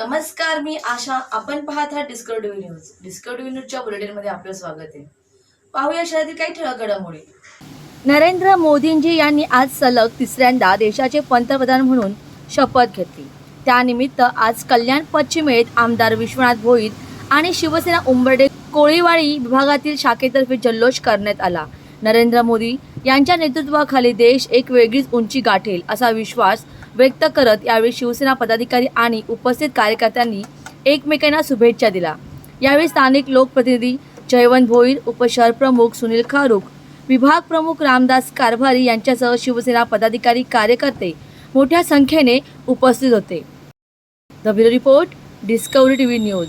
नमस्कार मी आशा. आपण पाहत आहात डिस्कवरी न्यूज डिस्कवरी न्यूजच्या बुलेटिनमध्ये आपलं स्वागत आहे. पाहूया शहरातील काही ठळक घडामोडी. नरेंद्र मोदींजी यांनी आज सलग तिसऱ्यांदा देशाचे पंतप्रधान म्हणून शपथ घेतली. त्यानिमित्त आज कल्याण पश्चिमेत आमदार विश्वनाथ भोईर आणि शिवसेना उंबर्डे कोळीवाडी विभागातील शाखेतर्फे जल्लोष करण्यात आला. नरेंद्र मोदी यांच्या नेतृत्वाखाली देश एक वेगळीच उंची गाठेल असा विश्वास व्यक्त करत यावेळी शिवसेना पदाधिकारी आणि उपस्थित कार्यकर्त्यांनी एकमेकांना शुभेच्छा दिल्या. यावेळी स्थानिक लोकप्रतिनिधी जयवंत भोईर उपशहर प्रमुख सुनील खारुख विभाग प्रमुख रामदास कारभारी यांच्यासह शिवसेना पदाधिकारी कार्यकर्ते मोठ्या संख्येने उपस्थित होते. The bureau report Discovery TV news.